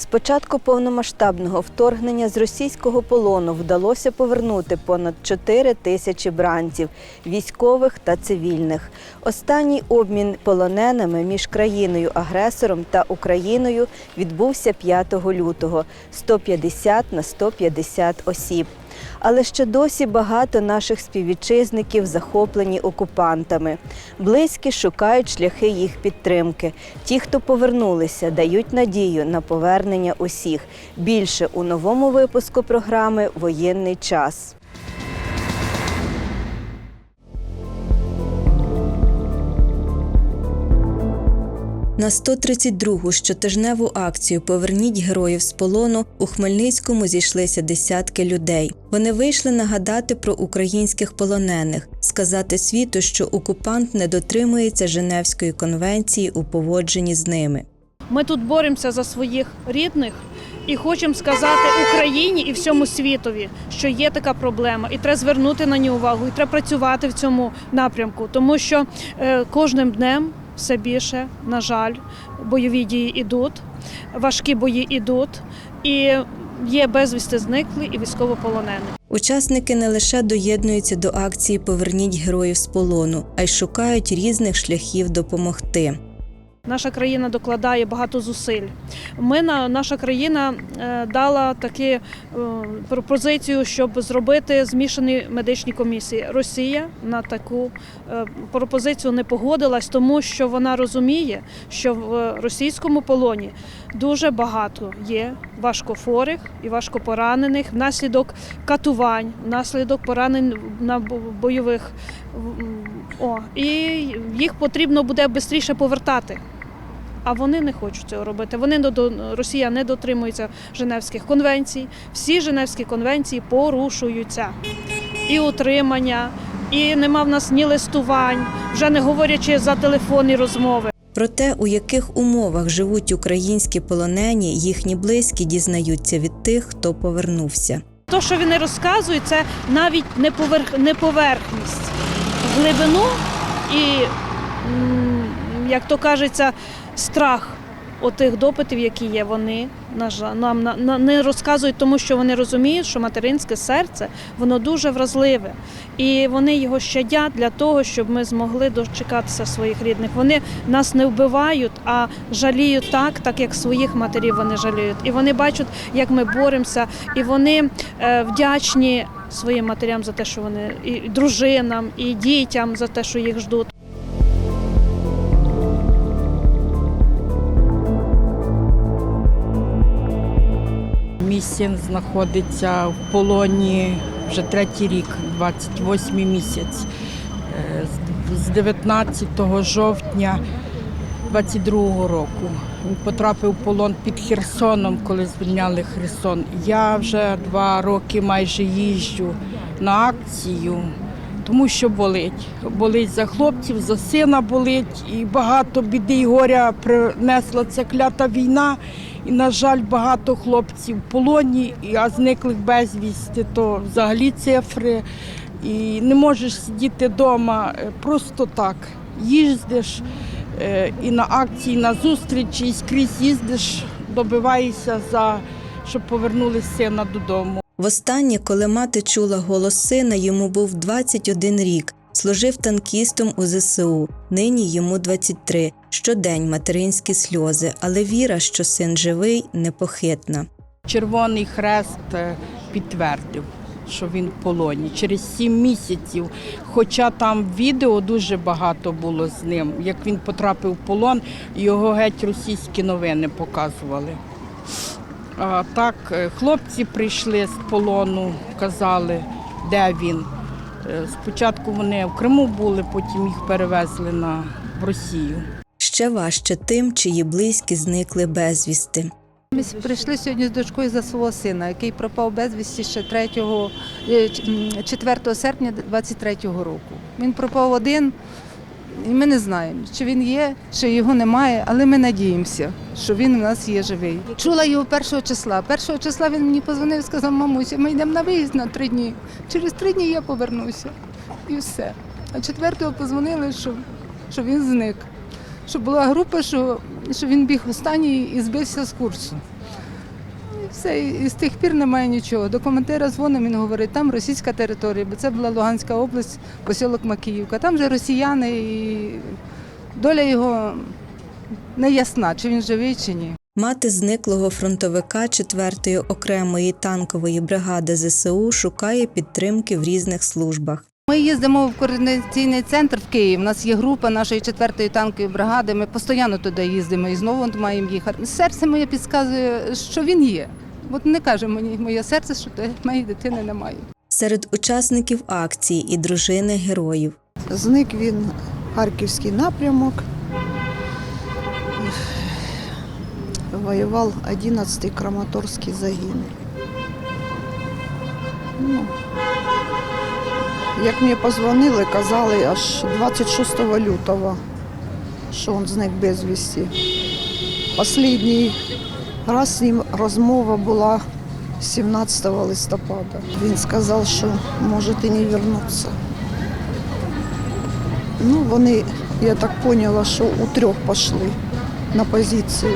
З початку повномасштабного вторгнення з російського полону вдалося повернути понад 4 тисячі бранців військових та цивільних. Останній обмін полоненими між країною-агресором та Україною відбувся 5 лютого 150 на 150 осіб. Але ще досі багато наших співвітчизників захоплені окупантами. Близькі шукають шляхи їх підтримки. Ті, хто повернулися, дають надію на повернення усіх. Більше у новому випуску програми Воєнний час. На 132-гу щотижневу акцію Поверніть героїв з полону у Хмельницькому зійшлися десятки людей. Вони вийшли нагадати про українських полонених, сказати світу, що окупант не дотримується Женевської конвенції у поводженні з ними. Ми тут боремося за своїх рідних і хочемо сказати Україні і всьому світові, що є така проблема, і треба звернути на нього увагу, і треба працювати в цьому напрямку, тому що е, кожним днем все більше, на жаль, бойові дії йдуть, важкі бої йдуть, і є безвісти зникли і військовополонені. Учасники не лише доєднуються до акції Поверніть героїв з полону, а й шукають різних шляхів допомогти. Наша країна докладає багато зусиль. Ми на наша країна е, дала таку е, пропозицію, щоб зробити змішані медичні комісії. Росія на таку е, пропозицію не погодилась, тому що вона розуміє, що в російському полоні дуже багато є важкохворих і важкопоранених внаслідок катувань, внаслідок поранень на бойових. О, і їх потрібно буде швидше повертати. А вони не хочуть цього робити. Вони до Росія не дотримується Женевських конвенцій. Всі Женевські конвенції порушуються. І утримання, і нема в нас ні листувань, вже не говорячи за телефонні розмови. Про те, у яких умовах живуть українські полонені, їхні близькі дізнаються від тих, хто повернувся. То, що вони розказують, це навіть не поверх глибину і, як то кажеться, страх отих допитів, які є, вони нам на, на- не розказують, тому що вони розуміють, що материнське серце воно дуже вразливе, і вони його щадять для того, щоб ми змогли дочекатися своїх рідних. Вони нас не вбивають, а жаліють так, так як своїх матерів вони жаліють. І вони бачать, як ми боремося, і вони е, вдячні своїм матерям за те, що вони і дружинам, і дітям за те, що їх ждуть. Мій син знаходиться в полоні вже третій рік, 28 місяць. Е, з- З 19 жовтня 22 року. Потрапив в полон під Херсоном, коли звільняли Херсон. Я вже два роки майже їжджу на акцію, тому що болить. Болить за хлопців, за сина болить. І багато біди і горя принесла ця клята війна. І, на жаль, багато хлопців в полоні, а зниклих безвісти, то взагалі цифри. І не можеш сидіти вдома просто так. Їздиш е, і на акції, і на зустрічі, і скрізь їздиш, добиваєшся за щоб повернули сина додому. Востаннє, коли мати чула голос сина, йому був 21 рік. Служив танкістом у ЗСУ. Нині йому 23. Щодень материнські сльози, але віра, що син живий, непохитна. Червоний хрест е, підтвердив, що він в полоні через сім місяців. Хоча там відео дуже багато було з ним. Як він потрапив в полон, його геть російські новини показували. А так, е, хлопці прийшли з полону, казали, де він. Е, Спочатку вони в Криму були, потім їх перевезли на в Росію. Ще важче тим, чиї близькі зникли безвісти. Ми прийшли сьогодні з дочкою за свого сина, який пропав безвісті ще 3, е, ч- м, 4 серпня 23-го року. Він пропав один, і ми не знаємо, чи він є, чи його немає, але ми надіємося, що він у нас є живий. Чула його першого числа. Першого числа він мені позвонив і сказав, мамуся, ми йдемо на виїзд на три дні. Через три дні я повернуся. І все. А четвертого позвонили, що, що він зник. Що була група, що, що він біг останній і збився з курсу. Все, і з тих пір немає нічого. До коментаря дзвонимо, він говорить, там російська територія, бо це була Луганська область, посілок Макіївка. Там же росіяни і доля його не ясна, чи він живий, чи ні. Мати зниклого фронтовика 4-ї окремої танкової бригади ЗСУ шукає підтримки в різних службах. Ми їздимо в координаційний центр в Київ. У нас є група нашої 4-ї танкової бригади. Ми постійно туди їздимо і знову маємо їхати. Серце моє підказує, що він є. От не каже мені моє серце, що моєї дитини немає. Серед учасників акції і дружини героїв. Зник він Харківський напрямок. Воював 11-й Краматорський загін. Ну, як мені позвонили, казали аж 26 лютого, що він зник безвісті. Останній раз з ним розмова була 17 листопада. Він сказав, що може і не повернутися. Ну, вони, я так поняла, що у трьох пішли на позицію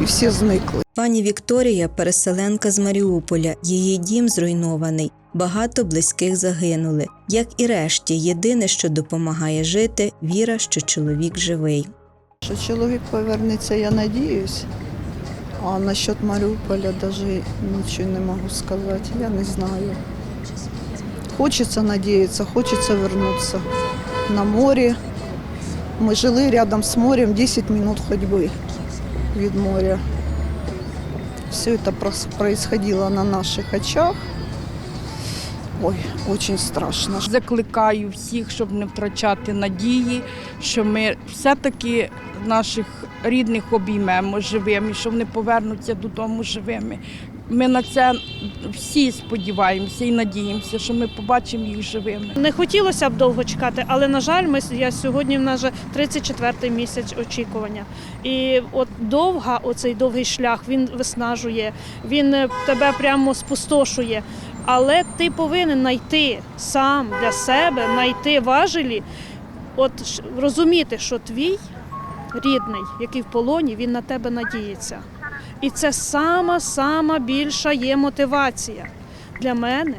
і всі зникли. Пані Вікторія переселенка з Маріуполя. Її дім зруйнований. Багато близьких загинули. Як і решті, єдине, що допомагає жити, віра, що чоловік живий. Що чоловік повернеться, я надіюсь. А насчет Маріуполя навіть нічого не можу сказати. Я не знаю. Хочеться надіятися, хочеться вернутися на море. Ми жили рядом з морем 10 минут ходьби від моря. Все это происходило на наших очах. Ой, очень страшно. Закликаю всіх, щоб не втрачати надії, що ми все-таки наших рідних обіймемо живими, що вони повернуться додому живими. Ми на це всі сподіваємося і надіємося, що ми побачимо їх живими. Не хотілося б довго чекати, але на жаль, ми я сьогодні в нас вже 34-й місяць очікування. І от довга, оцей довгий шлях, він виснажує, він е, тебе прямо спустошує. Але ти повинен знайти сам для себе, знайти важелі, от розуміти, що твій рідний, який в полоні, він на тебе надіється. І це сама сама більша є мотивація для мене,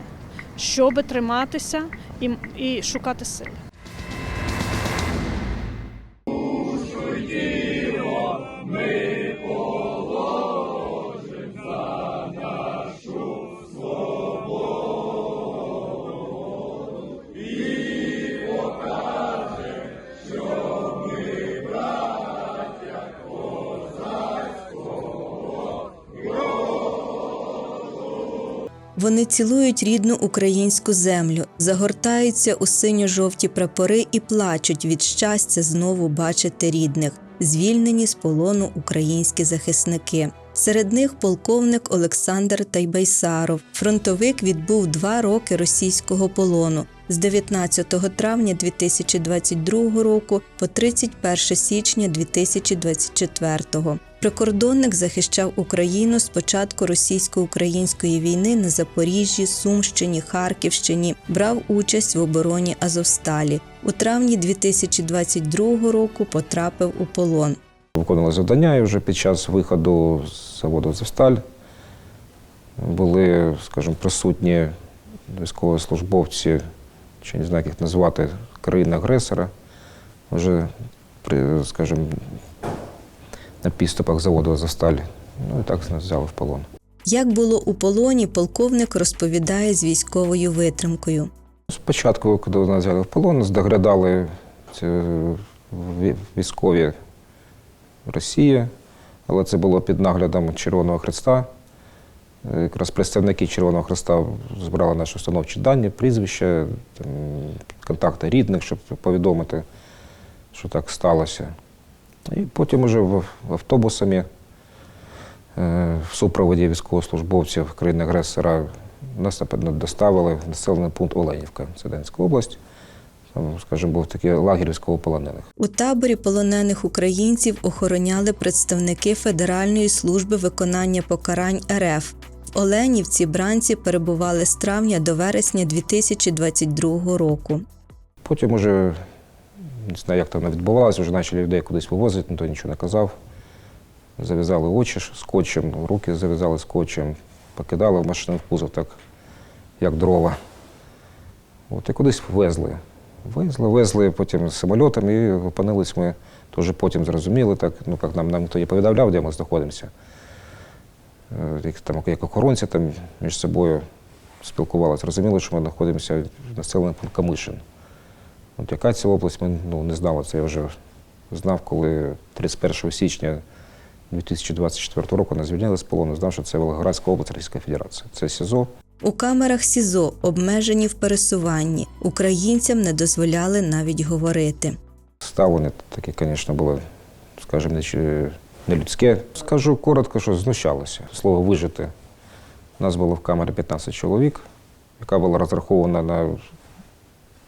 щоб триматися і, і шукати сили. Вони цілують рідну українську землю, загортаються у синьо-жовті прапори і плачуть від щастя знову бачити рідних, звільнені з полону українські захисники. Серед них полковник Олександр Тайбайсаров. Фронтовик відбув два роки російського полону з 19 травня 2022 року по 31 січня 2024. Прикордонник захищав Україну з початку російсько-української війни на Запоріжжі, Сумщині, Харківщині, брав участь в обороні Азовсталі. У травні 2022 року потрапив у полон. Виконували завдання і вже під час виходу з заводу «Зевсталь» були, скажімо, присутні військовослужбовці, чи не знаю, як їх назвати, країни-агресора, вже, скажімо, на підступах заводу «Азовсталь». Ну і так взяли в полон. Як було у полоні, полковник розповідає з військовою витримкою. Спочатку, коли нас взяли в полон, нас доглядали ці військові Росії, але це було під наглядом Червоного Христа. Е, Якраз представники Червоного Христа збирали наші установчі дані, прізвища, контакти рідних, щоб повідомити, що так сталося. І потім уже в, автобусами е, в супроводі військовослужбовців країни-агресора нас доставили в населений пункт Оленівка, це Донецька область. Скажімо, був такий лагерь військовополонених. У таборі полонених українців охороняли представники Федеральної служби виконання покарань РФ. В Оленівці бранці перебували з травня до вересня 2022 року. Потім уже, не знаю, як там відбувалося, вже почали людей кудись вивозити, ніхто нічого не казав. зав'язали очі скотчем, руки зав'язали скотчем, покидали в машину в кузов, так як дрова. От, і кудись везли. Везли, везли потім самольотом і опинились ми, теж потім зрозуміли, так, ну, як нам, нам ніхто не повідомляв, де ми знаходимося. Е, Як, там, як охоронці там між собою спілкувалися, розуміли, що ми знаходимося в населений пункт Камишин. От яка це область, ми ну, не знали. Це я вже знав, коли 31 січня 2024 року нас звільнили з полону, знав, що це Волгоградська область Російської Федерації. Це СІЗО. У камерах СІЗО обмежені в пересуванні. Українцям не дозволяли навіть говорити. Ставлення таке, звісно, було, скажімо, не не людське. Скажу коротко, що знущалося. Слово вижити. У нас було в камері 15 чоловік, яка була розрахована на,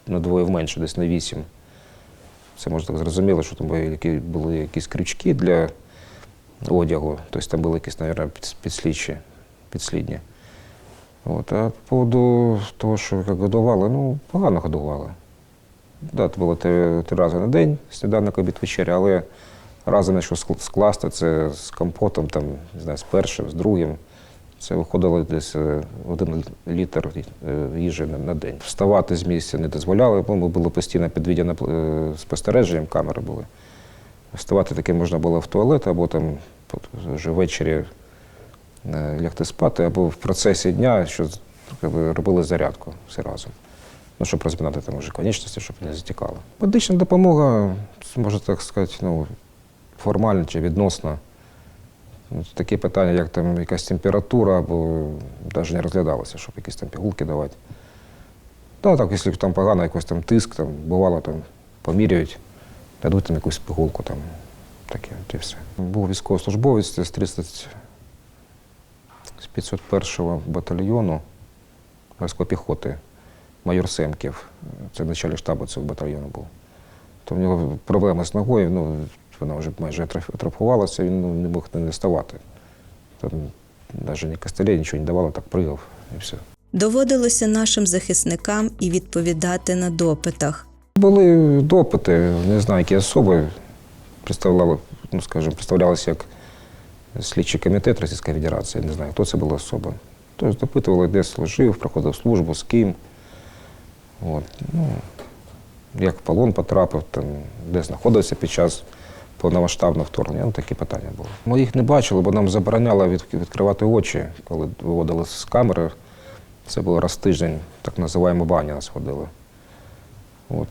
на двоє менше, десь на 8. Це можна так зрозуміло, що там були, якісь крючки для одягу, тобто там були якісь, мабуть, підслідчі, підслідні. От, а по поводу того, що як годували, ну, погано годували. Да, це було три, три рази на день, сніданок, обід, вечеря, але разом, якщо ск- скласти це з компотом, там, не знаю, з першим, з другим, це виходило десь е, один літр е, їжі на, день. Вставати з місця не дозволяли, бо ми були постійно під спостереженням, камери були. Вставати таки можна було в туалет, або там вже ввечері е, лягти спати, або в процесі дня, що робили зарядку всі разом ну, щоб розмінати там уже конечності, щоб не затікало. Медична допомога, можна так сказати, ну, формально чи відносно. Ну, Такі питання, як там якась температура, або навіть не розглядалося, щоб якісь там пігулки давати. Так, так, якщо там погано, якийсь там тиск, там, бувало, там, поміряють, дадуть там якусь пігулку, там, таке, і все. Був військовослужбовець з 30 з 501-го батальйону морської піхоти майор Семків, це начальник штабу цього батальйону був. То в нього проблеми з ногою, ну, вона вже майже атроф- атрофувалася, він ну, не мог не ставати. Там навіть ні костелей, нічого не давало, так пригав і все. Доводилося нашим захисникам і відповідати на допитах. Були допити, не знаю, які особи представляли, ну, скажімо, представлялися як слідчий комітет Російської Федерації, не знаю, хто це була особа. Тобто допитували, де служив, проходив службу, з ким. От, ну, як в полон потрапив, там, де знаходився під час повномасштабного вторгнення. Ну, такі питання були. Ми їх не бачили, бо нам забороняли від, відкривати очі, коли виводили з камери. Це було раз тиждень, так називаємо баня нас ходили. От,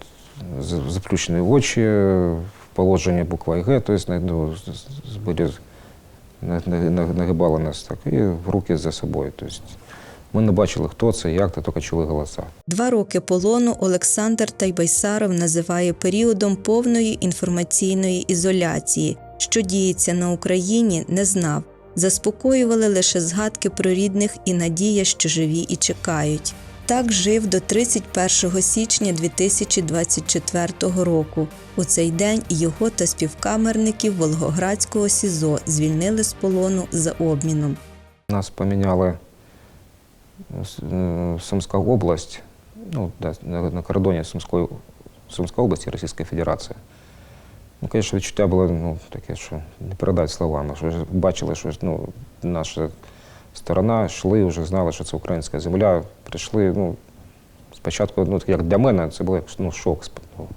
заплющені очі, в положенні буква Г, тобто ну, з- з- з- були, на- на- на- нагибали нас так, і руки за собою. Тобто, ми не бачили, хто це, як це, тільки чули голоса. Два роки полону Олександр Тайбайсаров називає періодом повної інформаційної ізоляції. Що діється на Україні, не знав. Заспокоювали лише згадки про рідних і надія, що живі і чекають. Так жив до 31 січня 2024 року. У цей день його та співкамерників Волгоградського СІЗО звільнили з полону за обміном. Нас поміняли с- е, Сумська область, ну, да, на, кордоні Сумської, Сумської області Російської Федерації. Ну, звісно, відчуття було ну, таке, що не передати словами. Що бачили, що ну, наша сторона йшли, вже знали, що це українська земля. Прийшли, ну, спочатку, ну, як для мене, це був ну, шок. ну,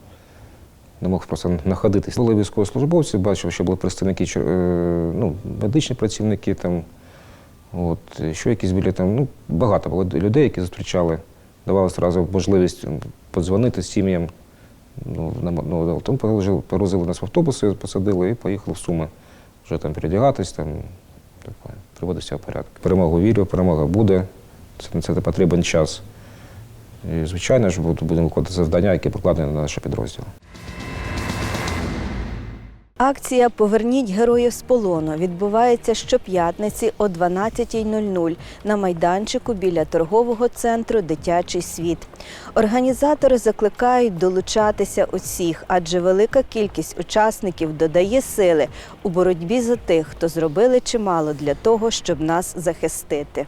Не мог просто знаходитись. Були військовослужбовці, бачив, що були представники, е, ну, медичні працівники там, От, що якісь були там, ну, багато було людей, які зустрічали, давали одразу можливість подзвонити сім'ям. Ну, ну, тому положили- погрузили нас в автобуси, посадили і поїхали в Суми. Вже там передягатись, там, таке, приводити себе в порядок. Перемогу вірю, перемога буде. Це, це потрібен час. І, звичайно ж, будемо виконувати завдання, які покладені на наш підрозділ. Акція Поверніть героїв з полону відбувається щоп'ятниці о 12.00 на майданчику біля торгового центру Дитячий світ. Організатори закликають долучатися усіх, адже велика кількість учасників додає сили у боротьбі за тих, хто зробили чимало для того, щоб нас захистити.